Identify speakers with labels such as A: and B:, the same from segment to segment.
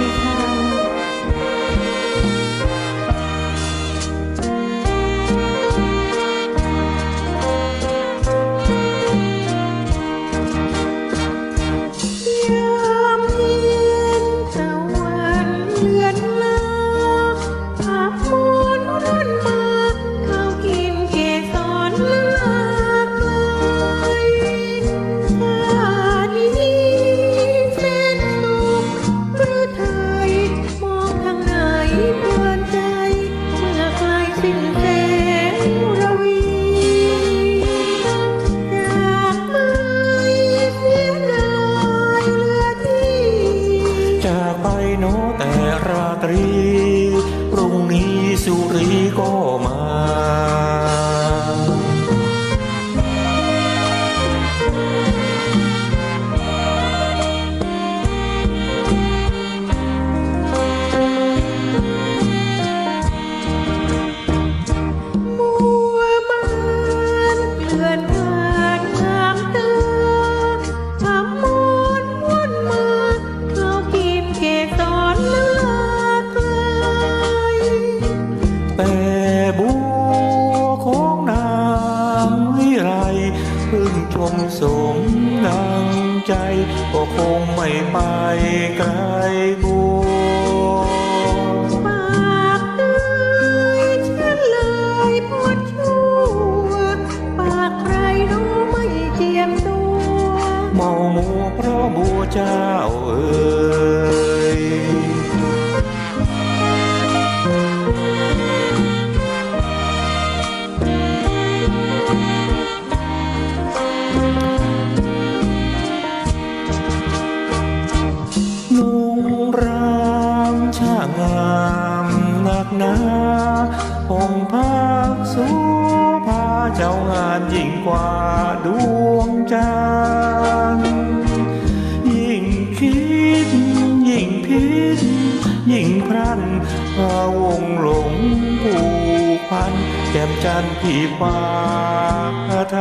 A: ดี ไหนเพลินใจ เมื่อไกลสิ้นแสงระวีจากไปเสียดายเหลือที่
B: จากไปโนแต่ราตรี พรุ่งนี้สุรีก็มา
A: ส
B: มดังใจ ก็คงไม่ไปไกลบัว
A: ปากเอ้ยฉันเลยพอดชั่วปากใครรู้ไม่เจียมตัว
B: เมามัวเพราะบัวเจ้าเออ นาพงพักสูพาเจ้างานยิ่งกว่าดวงจันทร์ยิ่งคิด ยิ่งพิษยิ่งพรันพาวงหลงผูกพัน แก้มจันทร์พี่ปาไท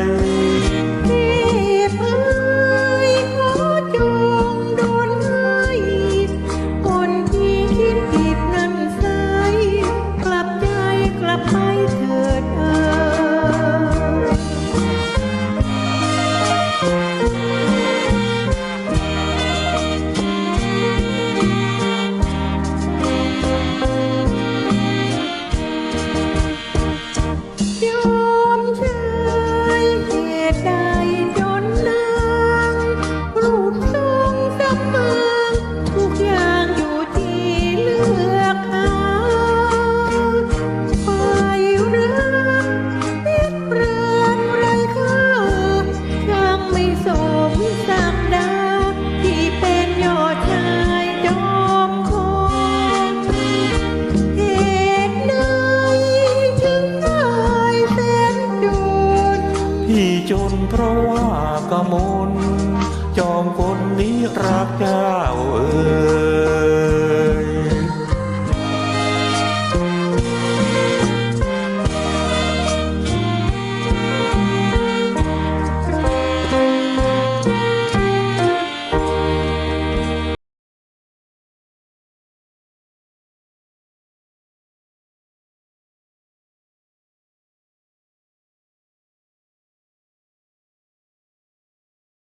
B: ย
A: สมสักดาที่เป็นยอดชายจอมคงเหตุใดถึงได้แสนจน
B: พี่จนเพราะว่ากมลจอมคนนี้รักเจ้า